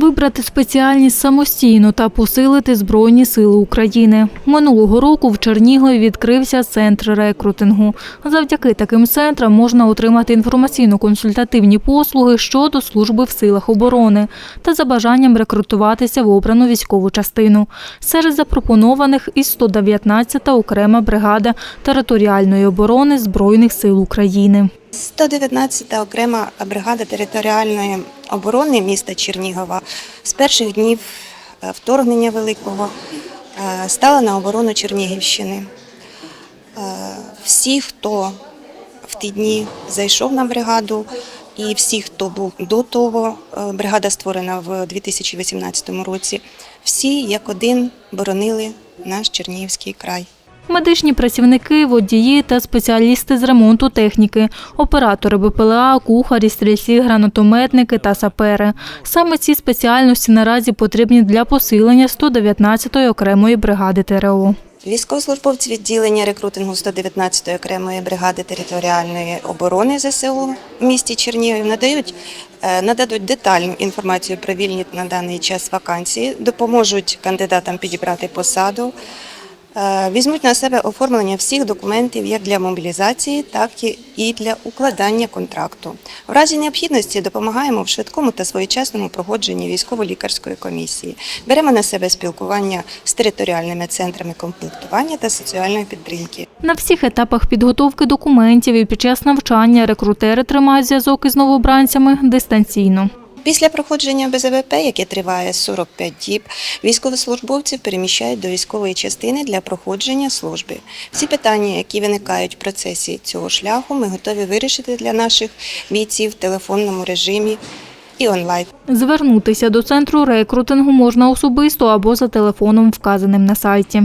вибрати спеціальність самостійно та посилити Збройні сили України. Минулого року в Чернігові відкрився центр рекрутингу. Завдяки таким центрам можна отримати інформаційно-консультативні послуги щодо служби в силах оборони та за бажанням рекрутуватися в обрану військову частину. Серед запропонованих і 119-та окрема бригада територіальної оборони Збройних сил України. 119-та окрема бригада територіальної оборони міста Чернігова з перших днів е, вторгнення великого е, стала на оборону Чернігівщини. Е, Всі, хто в ті дні зайшов на бригаду, і всі, хто був до того, бригада створена в 2018 році, всі як один боронили наш Чернігівський край. Медичні працівники, водії та спеціалісти з ремонту техніки, оператори БПЛА, кухарі, стрільці, гранатометники та сапери. Саме ці спеціальності наразі потрібні для посилення 119-ї окремої бригади ТРО. Військовослужбовці відділення рекрутингу 119-ї окремої бригади територіальної оборони ЗСУ в місті Чернігів надають е, нададуть детальну інформацію про вільні на даний час вакансії, допоможуть кандидатам підібрати посаду, візьмуть на себе оформлення всіх документів як для мобілізації, так і для укладання контракту. В разі необхідності допомагаємо в швидкому та своєчасному проходженні військово-лікарської комісії. Беремо на себе спілкування з територіальними центрами комплектування та соціальної підтримки. На всіх етапах підготовки документів і під час навчання рекрутери тримають зв'язок із новобранцями дистанційно. Після проходження БЗВП, яке триває 45 діб, військовослужбовців переміщають до військової частини для проходження служби. Всі питання, які виникають в процесі цього шляху, ми готові вирішити для наших бійців в телефонному режимі і онлайн. Звернутися до центру рекрутингу можна особисто або за телефоном, вказаним на сайті.